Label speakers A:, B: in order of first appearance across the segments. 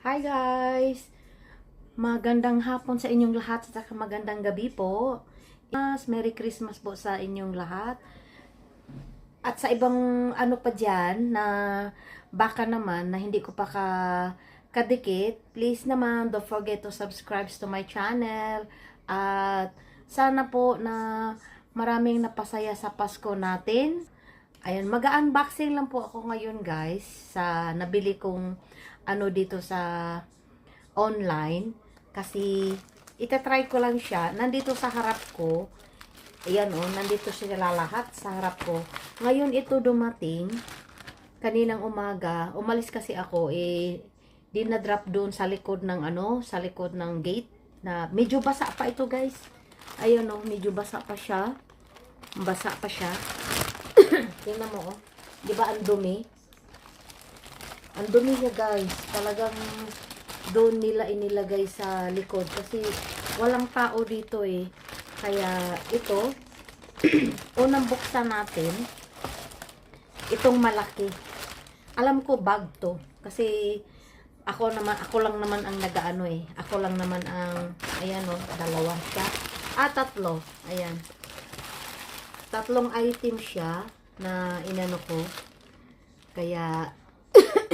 A: Hi guys! Magandang hapon sa inyong lahat at magandang gabi po. Merry Christmas po sa inyong lahat. At sa ibang ano pa dyan na baka naman na hindi ko pa ka kadikit, please naman don't forget to subscribe to my channel. At sana po na maraming napasaya sa Pasko natin. Ayan, mag-unboxing lang po ako ngayon guys sa nabili kong ano dito sa online. Kasi itatry ko lang siya. Nandito sa harap ko. Ayan oh nandito sila lahat sa harap ko. Ngayon ito dumating. Kaninang umaga umalis kasi ako eh dinadrop doon sa likod ng ano sa likod ng gate na medyo basa pa ito guys. Ayan oh medyo basa pa siya. Basa pa siya. Tingnan mo oh. Di ba ang dumi ang dumi niya guys. Talagang doon nila inilagay sa likod. Kasi walang tao dito eh. Kaya ito, unang buksan natin, itong malaki. Alam ko bag to. Kasi ako naman, ako lang naman ang nagaano eh. Ako lang naman ang, ayan o, dalawa siya. Ah, tatlo. Ayan. Tatlong item siya na inano ko. Kaya,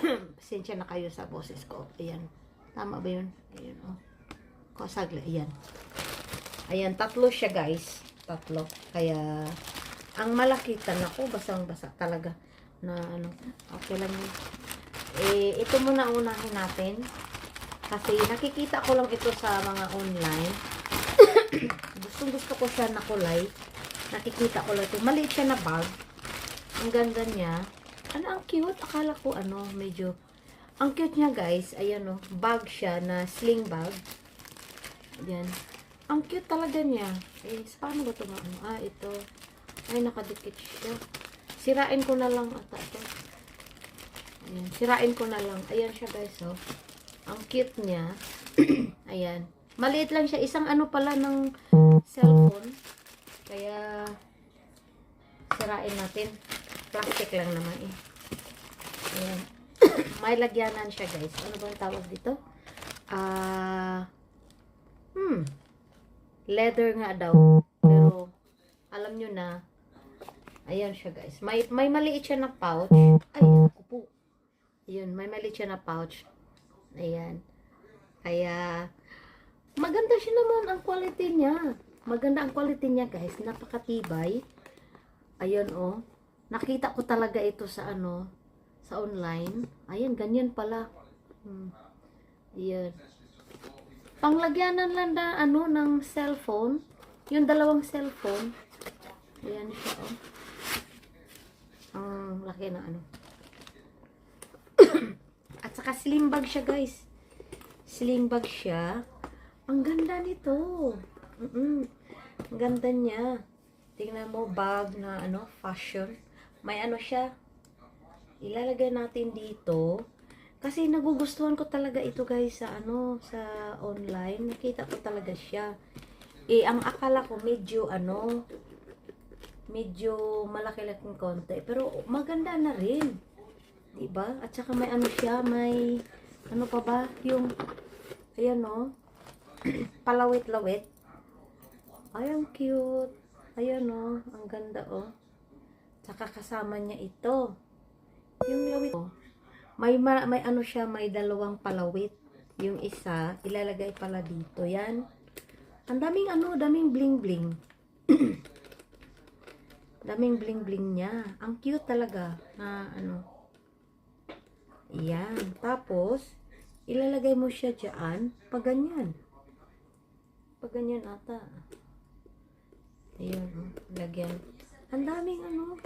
A: pasensya na kayo sa boses ko. Ayan. Tama ba yun? Ayan, oh. Kasagla, ayan. Ayan, tatlo siya, guys. Tatlo. Kaya, ang malaki, ko basang-basa talaga. Na, ano, okay lang yun. Eh, ito muna unahin natin. Kasi, nakikita ko lang ito sa mga online. Gustong gusto ko siya na kulay. Nakikita ko lang ito. Maliit siya na bag. Ang ganda niya. Ano, ang cute. Akala ko, ano, medyo, ang cute niya, guys. Ayan, oh. Bag siya na sling bag. Ayan. Ang cute talaga niya. Eh, paano ba ito ano? Ah, ito. Ay, nakadikit siya. Sirain ko na lang ata ito. Ayan. Sirain ko na lang. Ayan siya, guys, oh. Ang cute niya. Ayan. Maliit lang siya. Isang ano pala ng cellphone. Kaya, sirain natin. Plastic lang naman eh. Ayan. May lagyanan siya guys. Ano ba ang tawag dito? Ah, hmm. Leather nga daw. Pero, alam nyo na, ayan siya guys. May, may maliit siya na pouch. Ay, ako po. Ayun, may maliit siya na pouch. Ayan. Kaya, maganda siya naman ang quality niya. Maganda ang quality niya guys. Napakatibay. Ayun oh. Nakita ko talaga ito sa ano, sa online. Ayan, ganyan pala. Hmm. Ayan. Panglagyanan lang na ano ng cellphone. Yung dalawang cellphone. Ayan siya oh. Ang laki na ano. At saka slim bag siya guys. Slim bag siya. Ang ganda nito. Mm -mm. Ang ganda niya. Tingnan mo, bag na ano, fashion. May ano siya. Ilalagay natin dito. Kasi nagugustuhan ko talaga ito guys sa ano, sa online. Nakita ko talaga siya. Eh, ang akala ko medyo ano, medyo malaki-laking konti. Pero maganda na rin. Diba? At saka may ano siya, may ano pa ba? Yung, ayan o, palawit-lawit. Ay, ang cute. Ayan o, ang ganda o. Tsaka kasama niya ito. Yung lawit. May, ma- may ano siya, may dalawang palawit. Yung isa, ilalagay pala dito. Yan. Ang daming ano, daming bling-bling. daming bling-bling niya. Ang cute talaga. Na ano. Yan. Tapos, ilalagay mo siya dyan. Pag ganyan. Pag ganyan ata. Ayun, oh, lagyan. Ang daming ano,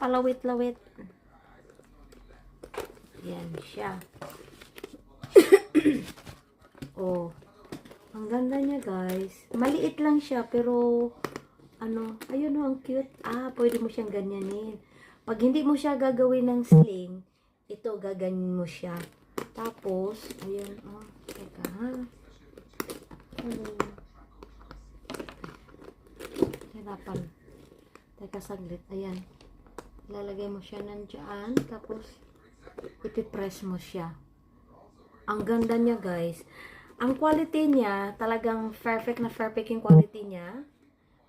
A: palawit-lawit. Yan siya. oh, ang ganda niya guys. Maliit lang siya pero ano, ayun oh, ang cute. Ah, pwede mo siyang ganyanin. Pag hindi mo siya gagawin ng sling, ito gaganyan mo siya. Tapos, ayun, oh, teka ha. Ano, hirapan. Teka saglit. Ayan. Lalagay mo siya nandyan. Tapos, ipipress mo siya. Ang ganda niya, guys. Ang quality niya, talagang perfect na perfect yung quality niya.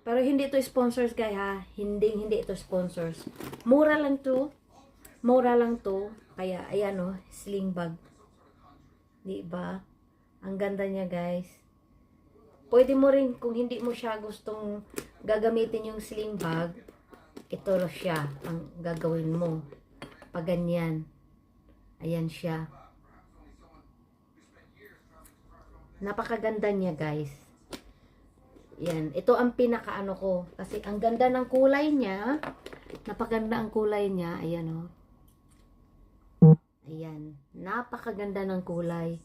A: Pero hindi ito sponsors, guys, ha? Hindi, hindi ito sponsors. Mura lang to. Mura lang to. Kaya, ayan, oh, sling bag. Di ba? Ang ganda niya, guys. Pwede mo rin, kung hindi mo siya gustong gagamitin yung sling bag, ito siya ang gagawin mo. Pag ganyan. Ayan siya. Napakaganda niya, guys. Yan. Ito ang pinakaano ko. Kasi ang ganda ng kulay niya. Napakaganda ang kulay niya. Ayan, oh. Ayan. Napakaganda ng kulay.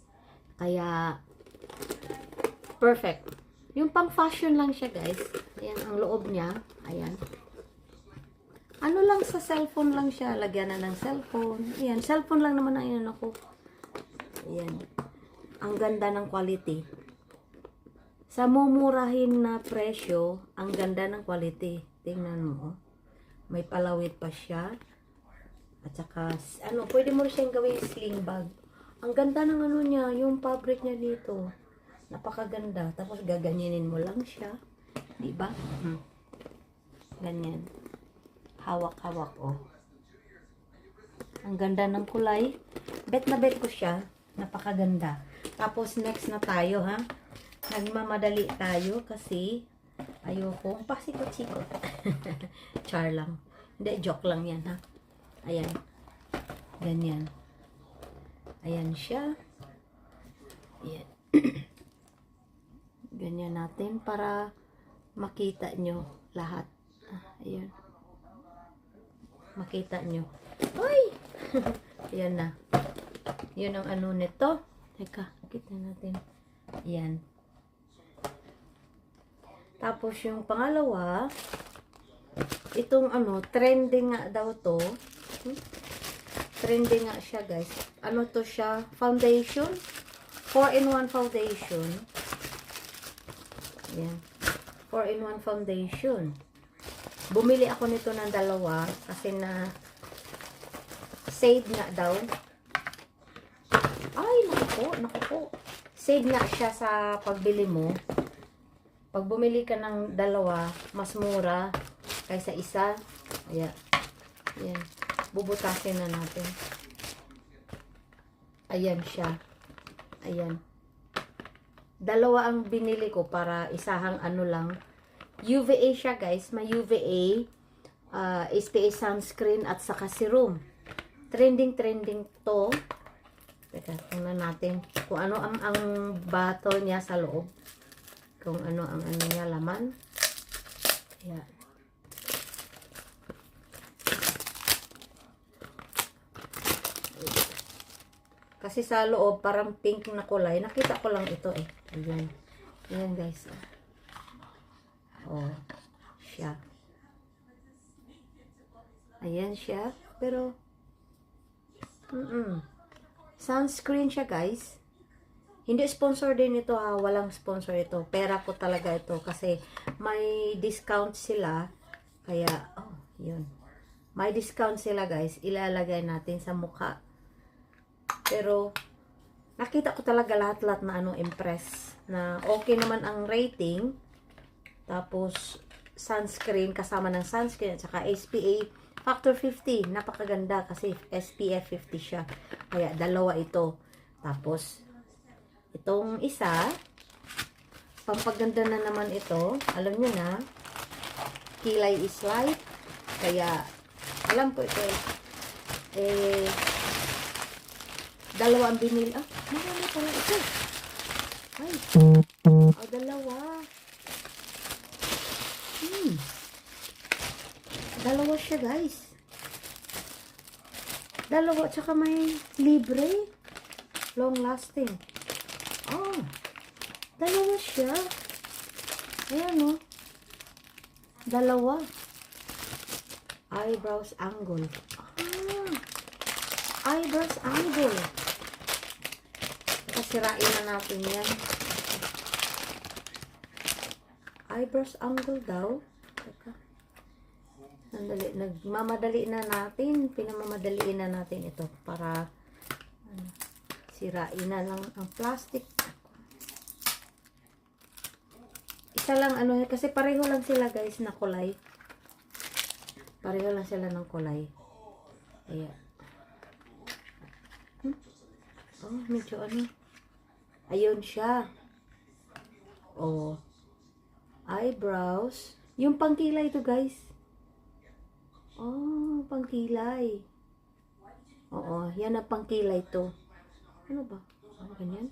A: Kaya, perfect. Yung pang fashion lang siya, guys. Ayan, ang loob niya. Ayan. Ano lang sa cellphone lang siya. Lagyan na ng cellphone. Ayan, cellphone lang naman ang inano ko. Ayan. Ang ganda ng quality. Sa mumurahin na presyo, ang ganda ng quality. Tingnan mo. oh. May palawit pa siya. At saka, ano, pwede mo siyang gawing sling bag. Ang ganda ng ano niya, yung fabric niya dito. Napakaganda. Tapos gaganyanin mo lang siya. Di ba? Hmm. Ganyan. Hawak-hawak, oh. Ang ganda ng kulay. Bet na bet ko siya. Napakaganda. Tapos next na tayo, ha? Nagmamadali tayo kasi ayoko pasikot-sikot. Char lang. Hindi, joke lang yan, ha? Ayan. Ganyan. Ayan siya. Ayan. Ganyan natin para makita nyo lahat. Ah, ayan. Makita nyo. Ay! ayan na. Yun ang ano nito. Teka, kita natin. Ayan. Tapos yung pangalawa, itong ano, trending nga daw to. Hmm? Trending nga siya, guys. Ano to siya? Foundation. 4-in-1 foundation. Ayan. 4-in-1 foundation. Bumili ako nito ng dalawa kasi na save nga daw. Ay, naku po. Save nga siya sa pagbili mo. Pag bumili ka ng dalawa, mas mura kaysa isa. Ayan. Ayan. Bubutasin na natin. Ayan siya. Ayan. Dalawa ang binili ko para isahang ano lang. UVA siya guys. May UVA, uh, SPA sunscreen at saka serum. Trending trending to. Teka, tingnan natin kung ano ang, ang bottle niya sa loob. Kung ano ang ano niya laman. Ayan. Kasi sa loob, parang pink na kulay. Nakita ko lang ito eh. Ayan. Ayan guys. Oh. Siya. Ayan siya. Pero, mm Sunscreen siya guys. Hindi sponsor din ito ha. Walang sponsor ito. Pera ko talaga ito. Kasi may discount sila. Kaya, oh, yun. May discount sila guys. Ilalagay natin sa mukha. Pero, nakita ko talaga lahat-lahat na ano, impress. Na okay naman ang rating. Tapos, sunscreen, kasama ng sunscreen, at saka SPA factor 50. Napakaganda kasi SPF 50 siya. Kaya, dalawa ito. Tapos, itong isa, pampaganda na naman ito. Alam nyo na, kilay is life. Kaya, alam ko ito eh. Eh, dalawa ang binili. Ah, pala ito. Ay. Oh, dalawa. Hmm. Dalawa siya, guys. Dalawa, tsaka may libre. Long lasting. Oh. Dalawa siya. Ayan, oh. Dalawa. Eyebrows angle. Ah. Eyebrows angle. Kasirain na natin yan. Eyebrows angle daw. Teka. Sandali. Nagmamadali na natin. Pinamamadaliin na natin ito para ano, Sirain na lang ang plastic. Isa lang ano, kasi pareho lang sila guys na kulay. Pareho lang sila ng kulay. Ayan. Hmm? Oh, medyo ano. Ayun siya. Oh. Eyebrows. Yung pangkilay to guys. Oh, pangkilay. Oo, yan ang pangkilay to. Ano ba? Ano ganyan?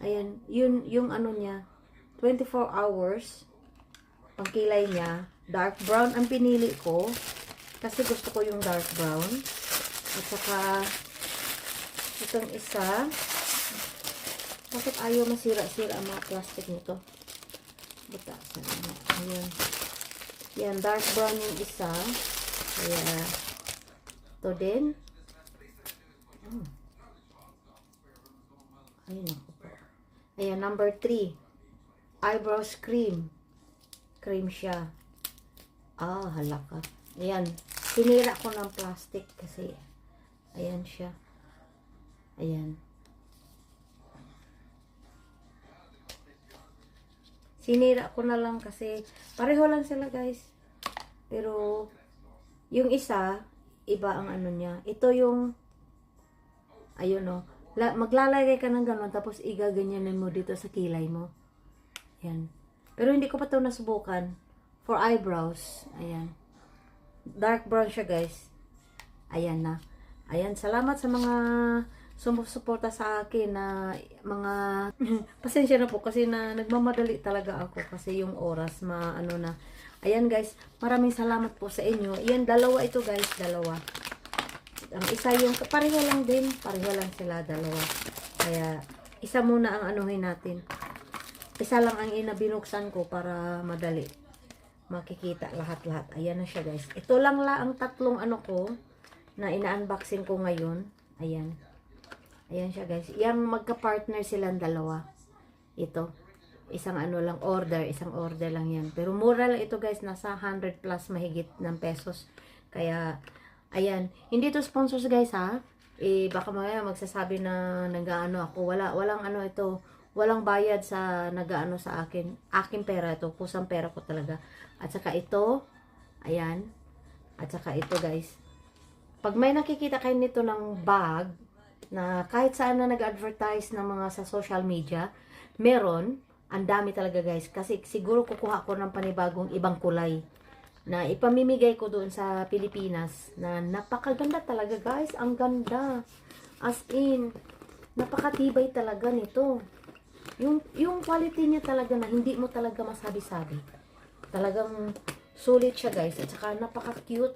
A: Ayan, yun, yung ano niya, 24 hours, pangkilay niya, dark brown ang pinili ko, kasi gusto ko yung dark brown. At saka, itong isa, bakit ayaw masira-sira ang mga plastic nito? Butasan na. Ayan. Yan, dark brown yung isa. Kaya, ito din. Hmm. Ayun ako po. Ayan, number 3. Eyebrows cream. Cream siya. Ah, halaka. Ayan. Sinira ko ng plastic kasi ayan siya. Ayan. Sinira ko na lang kasi pareho lang sila guys. Pero yung isa, iba ang ano niya. Ito yung ayun o. La, maglalagay ka ng ganun tapos igaganyanin mo dito sa kilay mo. Ayan. Pero hindi ko pa ito nasubukan. For eyebrows. Ayan. Dark brown siya guys. Ayan na. Ayan. Salamat sa mga sumusuporta sa akin na mga pasensya na po kasi na nagmamadali talaga ako kasi yung oras ma ano na. Ayan guys maraming salamat po sa inyo. Ayan dalawa ito guys dalawa. Ang isa yung pareho lang din pareho lang sila dalawa. Kaya isa muna ang anuhin natin. Isa lang ang inabinuksan ko para madali makikita lahat-lahat. Ayan na siya guys. Ito lang la ang tatlong ano ko na ina-unboxing ko ngayon. Ayan Ayan siya guys. Yang magka-partner silang dalawa. Ito. Isang ano lang order. Isang order lang yan. Pero mura lang ito guys. Nasa 100 plus mahigit ng pesos. Kaya, ayan. Hindi to sponsors guys ha. Eh, baka mamaya magsasabi na nag-ano ako. Wala, walang ano ito. Walang bayad sa nag-ano sa akin. Aking pera ito. Kusang pera ko talaga. At saka ito. Ayan. At saka ito guys. Pag may nakikita kayo nito ng bag, na kahit saan na nag-advertise ng mga sa social media, meron, ang dami talaga guys. Kasi siguro kukuha ko ng panibagong ibang kulay na ipamimigay ko doon sa Pilipinas na napakaganda talaga guys. Ang ganda. As in, napakatibay talaga nito. Yung, yung quality niya talaga na hindi mo talaga masabi-sabi. Talagang sulit siya guys. At saka napaka-cute.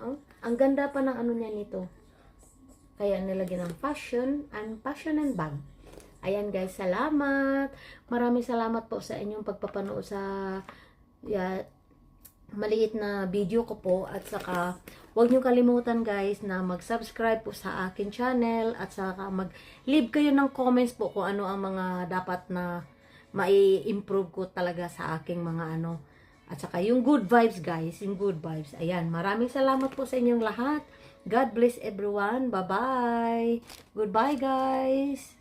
A: Ang, ang ganda pa ng ano niya nito. Kaya nilagyan ng fashion and fashion and bag. Ayan guys, salamat. Maraming salamat po sa inyong pagpapanood sa ya, maliit na video ko po. At saka, huwag nyo kalimutan guys na mag-subscribe po sa akin channel. At saka mag-leave kayo ng comments po kung ano ang mga dapat na mai-improve ko talaga sa aking mga ano. At saka yung good vibes guys, yung good vibes. Ayan, maraming salamat po sa inyong lahat. God bless everyone. Bye-bye. Goodbye, guys.